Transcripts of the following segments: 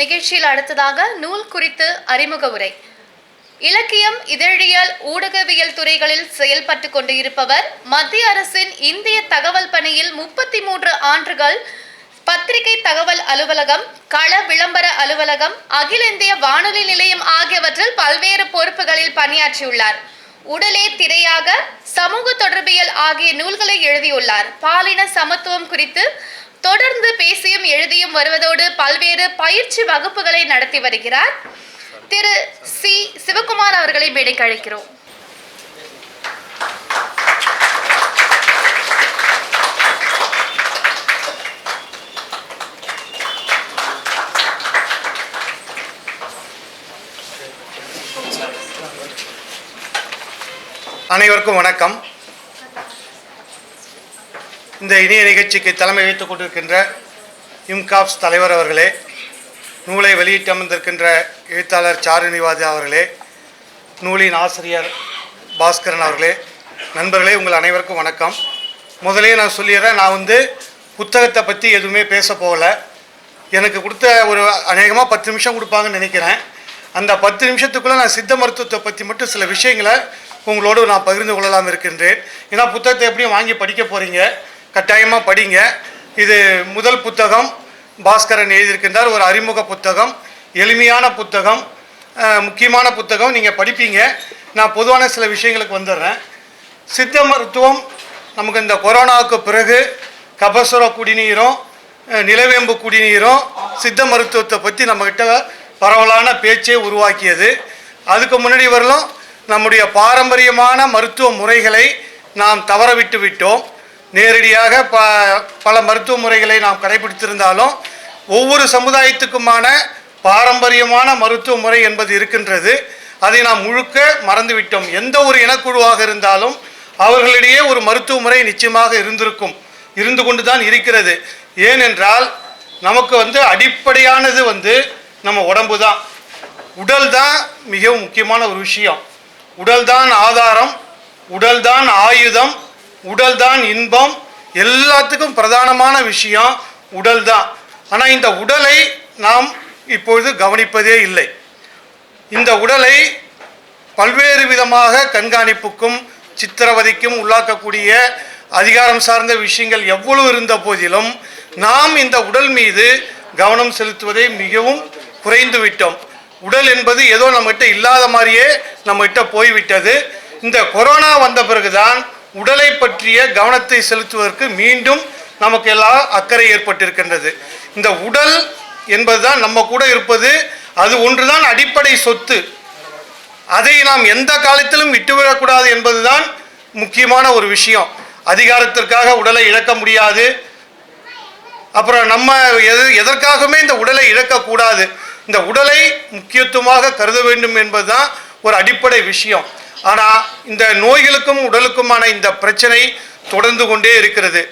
நிகழ்ச்சியில் அடுத்ததாக நூல் குறித்து அறிமுக உரை. இலக்கியம் இதழியல் ஊடகவியல் துறைகளில் செயல்பட்டு கொண்டு இருப்பவர் மத்திய அரசின் இந்திய தகவல் பணியில் முப்பத்தி மூன்று ஆண்டுகள் பத்திரிகை தகவல் அலுவலகம் கள விளம்பர அலுவலகம் அகில இந்திய வானொலி நிலையம் ஆகியவற்றில் பல்வேறு பொறுப்புகளில் பணியாற்றியுள்ளார். உடலே திரையாக சமூக தொடர்பியல் ஆகிய நூல்களை எழுதியுள்ளார். பாலின சமத்துவம் குறித்து தொடர்ந்து பேசியும் எழுதியும் வருவதோடு பல்வேறு பயிற்சி வகுப்புகளை நடத்தி வருகிறார். திரு சி. சிவகுமார் அவர்களை மேடைக்கு அழைக்கிறோம். அனைவருக்கும் வணக்கம். இந்த இணைய நிகழ்ச்சிக்கு தலைமை வைத்துக் கொண்டிருக்கின்ற இம்காப்ஸ் தலைவர் அவர்களே நூலை வெளியிட்டு அமர்ந்திருக்கின்ற எழுத்தாளர் சாருணிவாதி அவர்களே நூலின் ஆசிரியர் பாஸ்கரன் அவர்களே நண்பர்களே உங்கள் அனைவருக்கும் வணக்கம். முதலே நான் சொல்லிடுறேன் நான் வந்து புத்தகத்தை பற்றி எதுவுமே பேச போகலை. எனக்கு கொடுத்த ஒரு அநேகமாக பத்து நிமிஷம் கொடுப்பாங்கன்னு நினைக்கிறேன். அந்த பத்து நிமிஷத்துக்குள்ளே நான் சித்த மருத்துவத்தை பற்றி மட்டும் சில விஷயங்களை உங்களோடு நான் பகிர்ந்து கொள்ளலாம் இருக்கின்றேன். ஏன்னா புத்தகத்தை எப்படியும் வாங்கி படிக்க போகிறீங்க கட்டாயமாக படிங்க. இது முதல் புத்தகம். பாஸ்கரன் எழுதியிருக்கின்றார். ஒரு அறிமுக புத்தகம். எளிமையான புத்தகம். முக்கியமான புத்தகம். நீங்கள் படிப்பீங்க. நான் பொதுவான சில விஷயங்களுக்கு வந்துடுறேன். சித்த மருத்துவம் நமக்கு இந்த கொரோனாவுக்கு பிறகு கபசுர குடிநீரும் நிலவேம்பு குடிநீரும் சித்த மருத்துவத்தை பற்றி நம்மக்கிட்ட பரவலான பேச்சை உருவாக்கியது. அதுக்கு முன்னாடி வரலும் நம்முடைய பாரம்பரியமான மருத்துவ முறைகளை நாம் தவற விட்டு விட்டோம். நேரடியாக ப பல மருத்துவ முறைகளை நாம் கடைபிடித்திருந்தாலும் ஒவ்வொரு சமுதாயத்துக்குமான பாரம்பரியமான மருத்துவ முறை என்பது இருக்கின்றது. அதை நாம் முழுக்க மறந்துவிட்டோம். எந்த ஒரு இனக்குழுவாக இருந்தாலும் அவர்களிடையே ஒரு மருத்துவ முறை நிச்சயமாக இருந்திருக்கும். இருந்து கொண்டு தான் இருக்கிறது. ஏனென்றால் நமக்கு வந்து அடிப்படையானது வந்து நம்ம உடம்பு தான் உடல் தான் மிகவும் முக்கியமான ஒரு விஷயம். உடல் தான் ஆதாரம். உடல் தான் ஆயுதம். உடல் தான் இன்பம் எல்லாத்துக்கும் பிரதானமான விஷயம் உடல் தான் ஆனால் இந்த உடலை நாம் இப்பொழுது கவனிப்பதே இல்லை. இந்த உடலை பல்வேறு விதமாக கண்காணிப்புக்கும் சித்திரவதைக்கும் உள்ளாக்கக்கூடிய அதிகாரம் சார்ந்த விஷயங்கள் எவ்வளவு இருந்த போதிலும் நாம் இந்த உடல் மீது கவனம் செலுத்துவதை மிகவும் குறைந்து விட்டோம். உடல் என்பது ஏதோ நம்மகிட்ட இல்லாத மாதிரியே நம்மகிட்ட போய்விட்டது. இந்த கொரோனா வந்த பிறகுதான் உடலை பற்றிய கவனத்தை செலுத்துவதற்கு மீண்டும் நமக்கு எல்லாம் அக்கறை ஏற்பட்டிருக்கின்றது. இந்த உடல் என்பதுதான் நம்ம கூட இருப்பது அது ஒன்றுதான் அடிப்படை சொத்து. அதை நாம் எந்த காலத்திலும் விட்டுவிடக்கூடாது என்பதுதான் முக்கியமான ஒரு விஷயம். அதிகாரத்திற்காக உடலை இழக்க முடியாது. அப்புறம் நம்ம எது எதற்காகவுமே இந்த உடலை இழக்கக்கூடாது. இந்த உடலை முக்கியத்துவமாக கருத வேண்டும் என்பதுதான் ஒரு அடிப்படை விஷயம். ஆனால் இந்த நோய்களுக்கும் உடலுக்குமான இந்த பிரச்சனை தொடர்ந்து கொண்டே இருக்கிறது.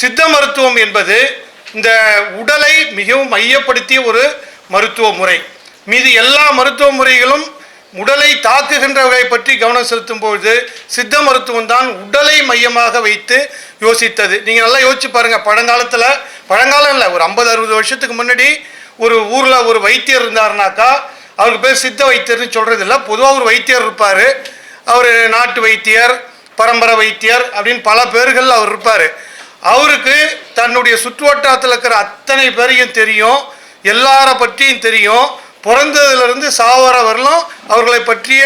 சித்த மருத்துவம் என்பது இந்த உடலை மிகவும் மையப்படுத்திய ஒரு மருத்துவ முறை. மீது எல்லா மருத்துவ முறைகளும் உடலை தாக்குகின்றவர்களை பற்றி கவனம் செலுத்தும் பொழுது சித்த மருத்துவம் தான் உடலை மையமாக வைத்து யோசித்தது. நீங்கள் நல்லா யோசிச்சு பாருங்கள் பழங்காலத்தில் பழங்காலம் இல்லை ஒரு ஐம்பது அறுபது வருஷத்துக்கு முன்னாடி ஒரு ஊரில் ஒரு வைத்தியர் இருந்தாருனாக்கா அவருக்கு பேர் சித்த வைத்தியர்னு சொல்கிறது இல்லை பொதுவாக ஒரு வைத்தியர் இருப்பார். அவர் நாட்டு வைத்தியர் பரம்பரை வைத்தியர் அப்படின்னு பல பேர்கள் அவர் இருப்பார். அவருக்கு தன்னுடைய சுற்றுவட்டாரத்தில் இருக்கிற அத்தனை பேரையும் தெரியும் எல்லாரை பற்றியும் தெரியும். பிறந்ததுலேருந்து சாவர வரலும் அவர்களை பற்றிய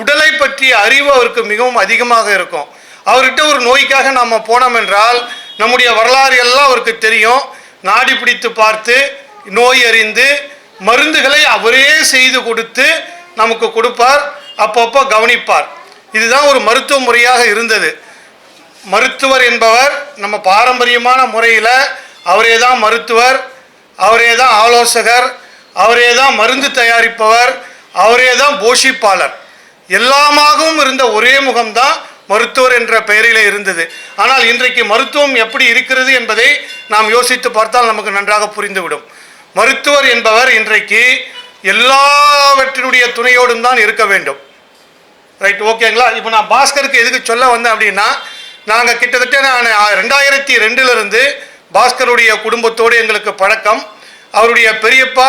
உடலை பற்றிய அறிவு அவருக்கு மிகவும் அதிகமாக இருக்கும். அவர்கிட்ட ஒரு நோய்க்காக நாம் போனோம் என்றால் நம்முடைய வரலாறு எல்லாம் அவருக்கு தெரியும். நாடி பிடித்து பார்த்து நோய் அறிந்து மருந்துகளை அவரே செய்து கொடுத்து நமக்கு கொடுப்பார். அப்பப்போ கவனிப்பார். இதுதான் ஒரு மருத்துவ முறையாக இருந்தது. மருத்துவர் என்பவர் நம்ம பாரம்பரியமான முறையில் அவரே தான் மருத்துவர் அவரே தான் ஆலோசகர் அவரே தான் மருந்து தயாரிப்பவர் அவரே தான் போஷிப்பாளர். எல்லாமாகவும் இருந்த ஒரே முகம்தான் மருத்துவர் என்ற பெயரிலே இருந்தது. ஆனால் இன்றைக்கு மருத்துவம் எப்படி இருக்கிறது என்பதை நாம் யோசித்து பார்த்தால் நமக்கு நன்றாக புரிந்துவிடும். மருத்துவர் என்பவர் இன்றைக்கு எல்லாவற்றினுடைய துணையோடும் தான் இருக்க வேண்டும். ரைட் ஓகேங்களா இப்போ நான் பாஸ்கருக்கு எதுக்கு சொல்ல வந்தேன் அப்படின்னா நாங்கள் கிட்டத்தட்ட நான் ரெண்டாயிரத்தி ரெண்டுலேருந்து பாஸ்கருடைய குடும்பத்தோடு எங்களுக்கு பழக்கம். அவருடைய பெரியப்பா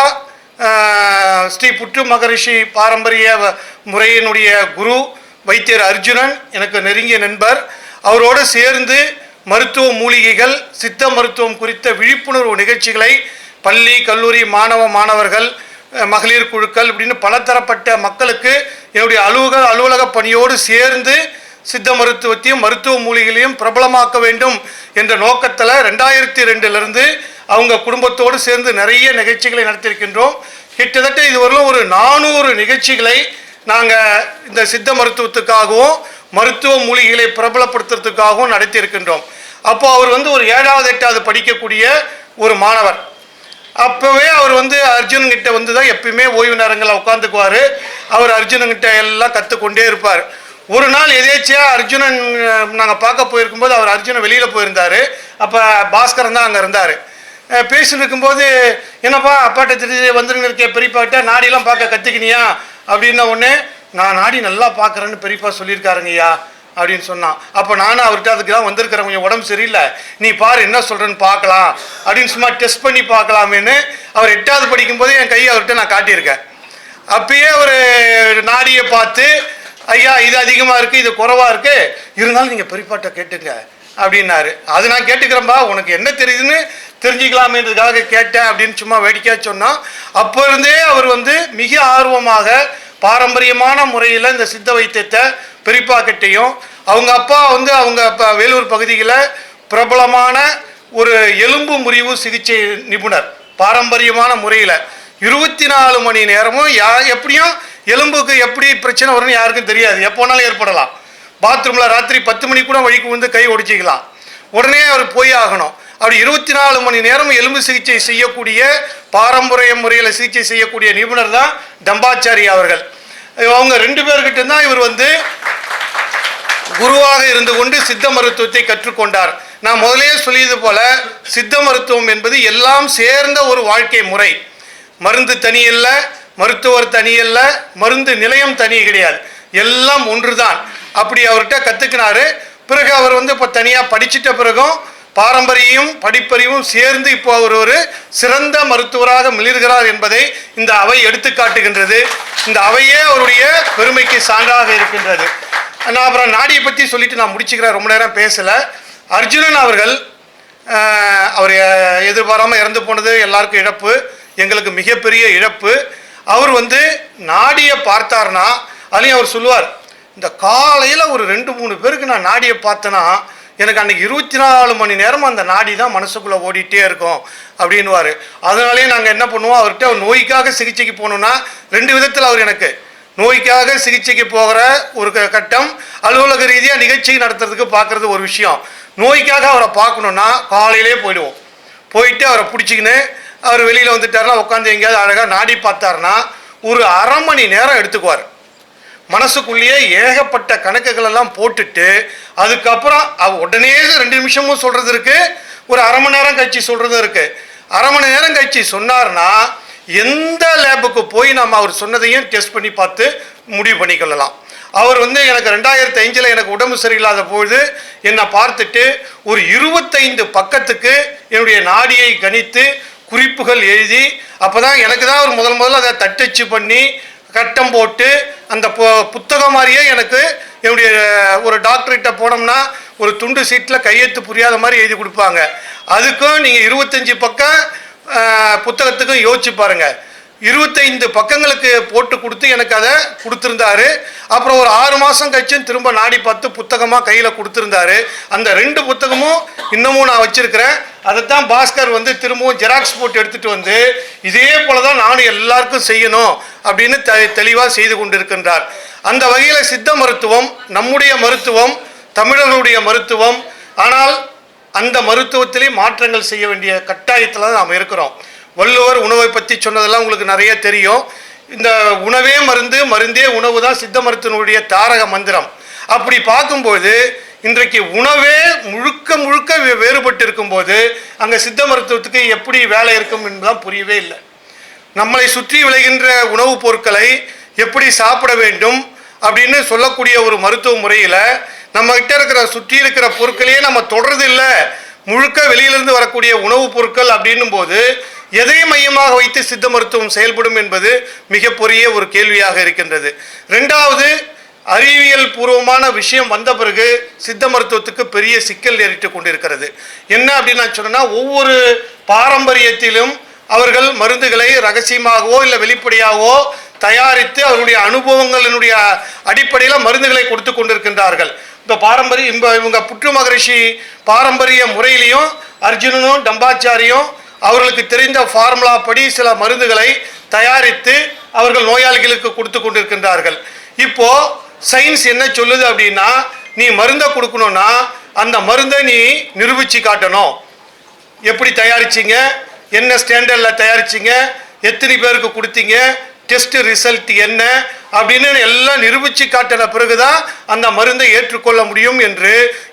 ஸ்ரீ புற்று மகரிஷி பாரம்பரிய வ- முறையினுடைய குரு வைத்தியர் அர்ஜுனன் எனக்கு நெருங்கிய நண்பர். அவரோடு சேர்ந்து மருத்துவ மூலிகைகள் சித்த மருத்துவம் குறித்த விழிப்புணர்வு நிகழ்ச்சிகளை பள்ளி கல்லூரி மாணவ மாணவர்கள் மகளிர் குழுக்கள் இப்படின்னு பலதரப்பட்ட மக்களுக்கு என்னுடைய அலுவலக அலுவலக பணியோடு சேர்ந்து சித்த மருத்துவத்தையும் மருத்துவ மூலிகளையும் பிரபலமாக்க வேண்டும் என்ற நோக்கத்தில் ரெண்டாயிரத்தி ரெண்டுலேருந்து அவங்க குடும்பத்தோடு சேர்ந்து நிறைய நிகழ்ச்சிகளை நடத்தியிருக்கின்றோம். கிட்டத்தட்ட இதுவரையிலும் ஒரு நானூறு நிகழ்ச்சிகளை நாங்கள் இந்த சித்த மருத்துவத்துக்காகவும் மருத்துவ மூலிகைகளை பிரபலப்படுத்துறதுக்காகவும் நடத்தியிருக்கின்றோம். அப்போது அவர் வந்து ஒரு ஏழாவது எட்டாவது படிக்கக்கூடிய ஒரு மாணவர். அப்போவே அவர் வந்து அர்ஜுன் கிட்ட வந்து தான் எப்பயுமே ஓய்வு நேரங்களில் உட்காந்துக்குவார். அவர் அர்ஜுனன் கிட்ட எல்லாம் கற்றுக்கொண்டே இருப்பார். ஒரு நாள் எதேச்சியாக அர்ஜுனன் நாங்கள் பார்க்க போயிருக்கும்போது அவர் அர்ஜுனன் வெளியில் போயிருந்தார். அப்போ பாஸ்கரன் தான் அங்கே இருந்தார். பேசிட்டு இருக்கும்போது என்னப்பா அப்பாட்ட திரு வந்துருங்க இருக்கே பெரியப்பாட்ட நாடியெல்லாம் பார்க்க கற்றுக்கினியா அப்படின்ன உடனே நான் நாடி நல்லா பார்க்குறேன்னு பெரியப்பா சொல்லியிருக்காருங்கய்யா. அப்படின்னு சொன்னான். அப்போ நானும் அவர்கிட்ட அதுக்கு தான் வந்திருக்கிறேன். கொஞ்சம் உடம்பு சரியில்லை. நீ பாரு என்ன சொல்கிறேன்னு பார்க்கலாம். அப்படின்னு சும்மா டெஸ்ட் பண்ணி பார்க்கலாமேன்னு அவர் எட்டாவது படிக்கும்போது என் கையை அவர்கிட்ட நான் காட்டியிருக்கேன். அப்பயே ஒரு நாடியை பார்த்து ஐயா இது அதிகமாக இருக்குது இது குறைவாக இருக்குது இருந்தாலும் நீங்கள் பெரியப்பாட்ட கேட்டுங்க. அப்படின்னாரு. அது நான் கேட்டுக்கிறேன்பா உனக்கு என்ன தெரியுதுன்னு தெரிஞ்சுக்கலாமேன்றதுக்காக கேட்டேன் அப்படின்னு சும்மா வேடிக்கையாக சொன்னான். அப்போ இருந்தே அவர் வந்து மிக ஆர்வமாக பாரம்பரியமான முறையில் இந்த சித்த வைத்தியத்தை பெரியப்பாக்கிட்டையும் அவங்க அப்பா வந்து அவங்க வேலூர் பகுதியில் பிரபலமான ஒரு எலும்பு முறிவு சிகிச்சை நிபுணர் பாரம்பரியமான முறையில். இருபத்தி நாலு மணி நேரமும் யா எப்படியும் எலும்புக்கு எப்படி பிரச்சனை வரும்னு யாருக்கும் தெரியாது. எப்போனாலும் ஏற்படலாம். பாத்ரூமில் ராத்திரி பத்து மணி கூட வழிக்கு வந்து கை ஒடிச்சிக்கலாம். உடனே அவர் போய் ஆகணும். அப்படி இருபத்தி நாலு மணி நேரம் எலும்பு சிகிச்சை செய்யக்கூடிய பாரம்பரிய முறையில் சிகிச்சை செய்யக்கூடிய நிபுணர் தான் டம்பாச்சாரி அவர்கள். அவங்க ரெண்டு பேர்கிட்ட தான் இவர் வந்து குருவாக இருந்து கொண்டு சித்த மருத்துவத்தை கற்றுக்கொண்டார். நான் முதலே சொல்லியது போல சித்த மருத்துவம் என்பது எல்லாம் சேர்ந்த ஒரு வாழ்க்கை முறை. மருந்து தனியல்ல மருத்துவர் தனியல்ல மருந்து நிலையம் தனி கிடையாது. எல்லாம் ஒன்றுதான். அப்படி அவர்கிட்ட கற்றுக்கினாரு பிறகு அவர் வந்து இப்போ தனியாக படிச்சிட்ட பிறகும் பாரம்பரியம் படிப்பறிவும் சேர்ந்து இப்போ அவர் ஒரு சிறந்த மருத்துவராக மிளிர்கிறார் என்பதை இந்த அவை எடுத்து காட்டுகின்றது இந்த அவையே அவருடைய பெருமைக்கு சான்றாக இருக்கின்றது. நான் அப்புறம் நாடியை பற்றி சொல்லிட்டு நான் முடிச்சுக்கிறேன். ரொம்ப நேரம் பேசலை. அர்ஜுனன் அவர்கள் அவர் எதிர்பாராமல் இறந்து போனது எல்லாருக்கும் இழப்பு எங்களுக்கு மிகப்பெரிய இழப்பு. அவர் வந்து நாடியை பார்த்தார்னா அதுலேயும் அவர் சொல்லுவார் இந்த காலையில் ஒரு ரெண்டு மூணு பேருக்கு நான் நாடியை பார்த்தேன்னா எனக்கு அன்றைக்கி இருபத்தி நாலு மணி நேரம் அந்த நாடி தான் மனசுக்குள்ளே ஓடிட்டே இருக்கும் அப்படின்னுவார். அதனாலேயே நாங்கள் என்ன பண்ணுவோம் அவர்கிட்ட அவர் நோய்க்காக சிகிச்சைக்கு போகணுன்னா ரெண்டு விதத்தில் அவர் எனக்கு நோய்க்காக சிகிச்சைக்கு போகிற ஒரு க- கட்டம் அலுவலக ரீதியாக நிகழ்ச்சி நடத்துறதுக்கு பார்க்குறது ஒரு விஷயம். நோய்க்காக அவரை பார்க்கணுன்னா காலையிலே போயிடுவோம். போயிட்டு அவரை பிடிச்சிக்கின்னு அவர் வெளியில் வந்துட்டார்னா உட்காந்து எங்கேயாவது அழகாக நாடி பார்த்தாருன்னா ஒரு அரை மணி நேரம் எடுத்துக்குவார். மனசுக்குள்ளேயே ஏகப்பட்ட கணக்குகளெல்லாம் போட்டுட்டு அதுக்கப்புறம் அவ உடனே ரெண்டு நிமிஷமும் சொல்கிறது இருக்குது ஒரு அரை மணி நேரம் கழிச்சு சொல்கிறதும் இருக்குது அரை மணி நேரம் கழிச்சு சொன்னார்னா எந்த லேபுக்கு போய் நம்ம அவர் சொன்னதையும் டெஸ்ட் பண்ணி பார்த்து முடிவு பண்ணிக்கொள்ளலாம். அவர் வந்து எனக்கு ரெண்டாயிரத்தி அஞ்சில் எனக்கு உடம்பு சரியில்லாத பொழுது என்னை பார்த்துட்டு ஒரு இருபத்தைந்து பக்கத்துக்கு என்னுடைய நாடியை கணித்து குறிப்புகள் எழுதி அப்போ தான் எனக்கு தான் அவர் முதல் முதல்ல அதை தட்டச்சு பண்ணி கட்டம் போட்டு அந்த புத்தகம் மாதிரியே எனக்கு என்னுடைய ஒரு டாக்டர்கிட்ட போனோம்னா ஒரு துண்டு சீட்டில் கையெழுத்து புரியாத மாதிரி எழுதி கொடுப்பாங்க. அதுக்கும் நீங்கள் இருபத்தஞ்சி பக்கம் புத்தகத்துக்கும் யோசிச்சு பாருங்கள் இருபத்தைந்து பக்கங்களுக்கு போட்டு கொடுத்து எனக்கு அதை கொடுத்துருந்தாரு. அப்புறம் ஒரு ஆறு மாதம் கழிச்சும் திரும்ப நாடி பார்த்து புத்தகமாக கையில் கொடுத்துருந்தாரு. அந்த ரெண்டு புத்தகமும் இன்னமும் நான் வச்சிருக்கிறேன். அதைத்தான் பாஸ்கர் வந்து திரும்பவும் ஜெராக்ஸ் போட்டு எடுத்துகிட்டு வந்து இதே போல தான் நானும் எல்லாருக்கும் செய்யணும் அப்படின்னு த தெளிவாக செய்து கொண்டிருக்கின்றார். அந்த வகையில் சித்த மருத்துவம் நம்முடைய மருத்துவம் தமிழர்களுடைய மருத்துவம் ஆனால் அந்த மருத்துவத்திலே மாற்றங்கள் செய்ய வேண்டிய கட்டாயத்தில் தான் நாம் இருக்கிறோம். வள்ளுவர் உணவை பற்றி சொன்னதெல்லாம் உங்களுக்கு நிறைய தெரியும். இந்த உணவே மருந்து மருந்தே உணவு தான் சித்த மருத்துவனுடைய தாரக மந்திரம். அப்படி பார்க்கும்போது இன்றைக்கு உணவே முழுக்க முழுக்க வே- வேறுபட்டு இருக்கும்போது அங்கே சித்த மருத்துவத்துக்கு எப்படி வேலை இருக்கும் என்பதுதான் புரியவே இல்லை. நம்மளை சுற்றி விளைகின்ற உணவுப் பொருட்களை எப்படி சாப்பிட வேண்டும் அப்படின்னு சொல்லக்கூடிய ஒரு மருத்துவ முறையில் நம்ம கிட்ட இருக்கிற சுற்றி இருக்கிற பொருட்களையே நம்ம தொடர்றது இல்லை முழுக்க வெளியிலிருந்து வரக்கூடிய உணவுப் பொருட்கள் அப்படின்னும் போது எதை மையமாக வைத்து சித்த மருத்துவம் செயல்படும் என்பது மிகப்பெரிய ஒரு கேள்வியாக இருக்கின்றது. ரெண்டாவது அறிவியல் பூர்வமான விஷயம் வந்த பிறகு சித்த மருத்துவத்துக்கு பெரிய சிக்கல் நேரிட்டு கொண்டிருக்கிறது. என்ன அப்படின்னு சொன்னால் ஒவ்வொரு பாரம்பரியத்திலும் அவர்கள் மருந்துகளை ரகசியமாகவோ இல்லை வெளிப்படையாகவோ தயாரித்து அவர்களுடைய அனுபவங்களினுடைய அடிப்படையில் மருந்துகளை கொடுத்து கொண்டிருக்கின்றார்கள். இப்போ பாரம்பரிய இப்போ இவங்க புற்று மகரிஷி பாரம்பரிய முறையிலையும் அர்ஜுனனும் டம்பாச்சாரியும் அவர்களுக்கு தெரிந்த ஃபார்முலா படி சில மருந்துகளை தயாரித்து அவர்கள் நோயாளிகளுக்கு கொடுத்து கொண்டிருக்கின்றார்கள். இப்போது சயின்ஸ் என்ன சொல்லுது அப்படின்னா நீ மருந்தை கொடுக்கணும்னா அந்த மருந்தை நீ நிரூபித்து காட்டணும். எப்படி தயாரிச்சிங்க? என்ன ஸ்டாண்டர்டில் தயாரிச்சிங்க? எத்தனை பேருக்கு கொடுத்தீங்க? டெஸ்ட் ரிசல்ட் என்ன அப்படின்னு எல்லாம் நிரூபித்து காட்டின பிறகுதான் அந்த மருந்தை ஏற்றுக்கொள்ள முடியும் என்று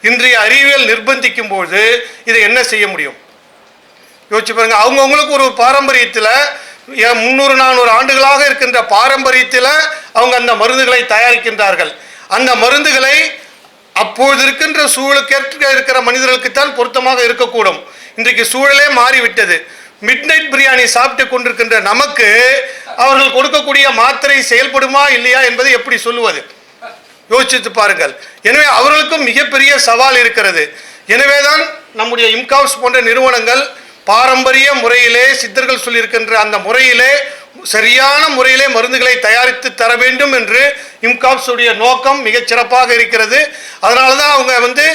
இன்றைய அறிவியல் நிர்பந்திக்கும் போது இதை என்ன செய்ய முடியும்? யோசிச்சு பாருங்கள் அவங்கவுங்களுக்கு ஒரு பாரம்பரியத்தில் முந்நூறு நானூறு ஆண்டுகளாக இருக்கின்ற பாரம்பரியத்தில் அவங்க அந்த மருந்துகளை தயாரிக்கின்றார்கள். அந்த மருந்துகளை அப்பொழுது இருக்கின்ற சூழலுக்கேற்ற இருக்கிற மனிதர்களுக்குத்தான் பொருத்தமாக இருக்கக்கூடும். இன்றைக்கு சூழலே மாறிவிட்டது. மிட் நைட் பிரியாணி சாப்பிட்டு கொண்டிருக்கின்ற நமக்கு அவர்கள் கொடுக்கக்கூடிய மாத்திரை செயல்படுமா இல்லையா என்பதை எப்படி சொல்லுவது? யோசித்து பாருங்கள். எனவே அவர்களுக்கும் மிகப்பெரிய சவால் இருக்கிறது. எனவேதான் நம்முடைய இம்காப்ஸ் போன்ற நிறுவனங்கள் பாரம்பரிய முறையிலே சித்தர்கள் சொல்லியிருக்கின்ற அந்த முறையிலே சரியான முறையிலே மருந்துகளை தயாரித்து தர வேண்டும் என்று இம்காப்ஸுடைய நோக்கம் மிகச் சிறப்பாக இருக்கிறது. அதனால தான் அவங்க வந்து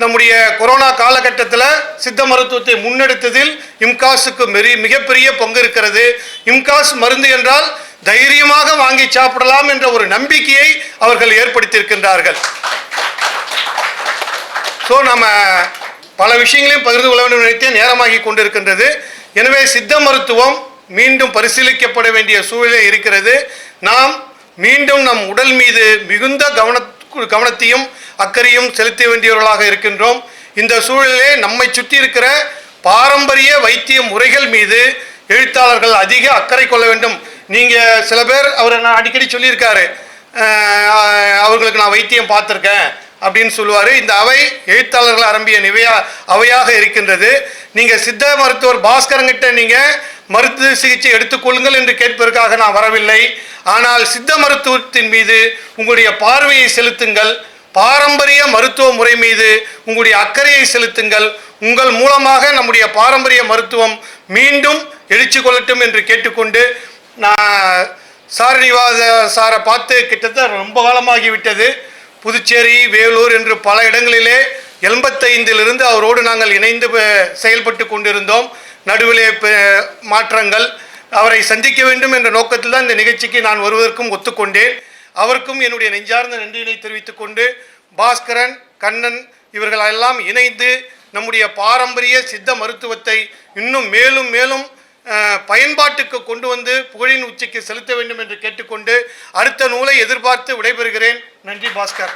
நம்முடைய கொரோனா காலகட்டத்தில் சித்த மருத்துவத்தை முன்னெடுத்ததில் இம்காஸுக்கு மெரி மிகப்பெரிய பங்கு இருக்கிறது. இம்காஸ் மருந்து என்றால் தைரியமாக வாங்கி சாப்பிடலாம் என்ற ஒரு நம்பிக்கையை அவர்கள் ஏற்படுத்தியிருக்கின்றார்கள். ஸோ நம்ம பல விஷயங்களையும் பகிர்ந்து கொள்ள வேண்டும் நினைத்தே நேரமாகி கொண்டிருக்கின்றது. எனவே சித்த மருத்துவம் மீண்டும் பரிசீலிக்கப்பட வேண்டிய சூழ்நிலை இருக்கிறது. நாம் மீண்டும் நம் உடல் மீது மிகுந்த கவன கவனத்தையும் அக்கறையும் செலுத்த வேண்டியவர்களாக இருக்கின்றோம். இந்த சூழலிலே நம்மை சுற்றி இருக்கிற பாரம்பரிய வைத்திய முறைகள் மீது எழுத்தாளர்கள் அதிக அக்கறை கொள்ள வேண்டும். நீங்கள் சில பேர் அவர் நான் அடிக்கடி சொல்லியிருக்காரு. அவர்களுக்கு நான் வைத்தியம் பார்த்துருக்கேன் அப்படின்னு சொல்லுவார். இந்த அவை எழுத்தாளர்கள் அரம்பிய நிவையா அவையாக இருக்கின்றது. நீங்கள் சித்த மருத்துவர் பாஸ்கரங்கிட்ட நீங்கள் மருத்துவ சிகிச்சை எடுத்துக்கொள்ளுங்கள் என்று கேட்பதற்காக நான் வரவில்லை. ஆனால் சித்த மருத்துவத்தின் மீது உங்களுடைய பார்வையை செலுத்துங்கள். பாரம்பரிய மருத்துவ முறை மீது உங்களுடைய அக்கறையை செலுத்துங்கள். உங்கள் மூலமாக நம்முடைய பாரம்பரிய மருத்துவம் மீண்டும் எழுச்சி கொள்ளட்டும் என்று கேட்டுக்கொண்டு நான் சாரணிவாத சாரை பார்த்து கிட்டத்தட்ட ரொம்ப காலமாகிவிட்டது. புதுச்சேரி வேலூர் என்று பல இடங்களிலே எண்பத்தைந்திலிருந்து அவரோடு நாங்கள் இணைந்து செயல்பட்டு கொண்டிருந்தோம். நடுவிலே மாற்றங்கள். அவரை சந்திக்க வேண்டும் என்ற நோக்கத்தில் தான் இந்த நிகழ்ச்சிக்கு நான் வருவதற்கும் ஒத்துக்கொண்டேன். அவருக்கும் என்னுடைய நெஞ்சார்ந்த நன்றியினை தெரிவித்துக் கொண்டு பாஸ்கரன் கண்ணன் இவர்கள் எல்லாம் இணைந்து நம்முடைய பாரம்பரிய சித்த மருத்துவத்தை இன்னும் மேலும் மேலும் பயன்பாட்டுக்கு கொண்டு வந்து புகழின் உச்சிக்கு செலுத்த வேண்டும் என்று கேட்டுக்கொண்டு அடுத்த நூலை எதிர்பார்த்து விடைபெறுகிறேன். நன்றி பாஸ்கர்.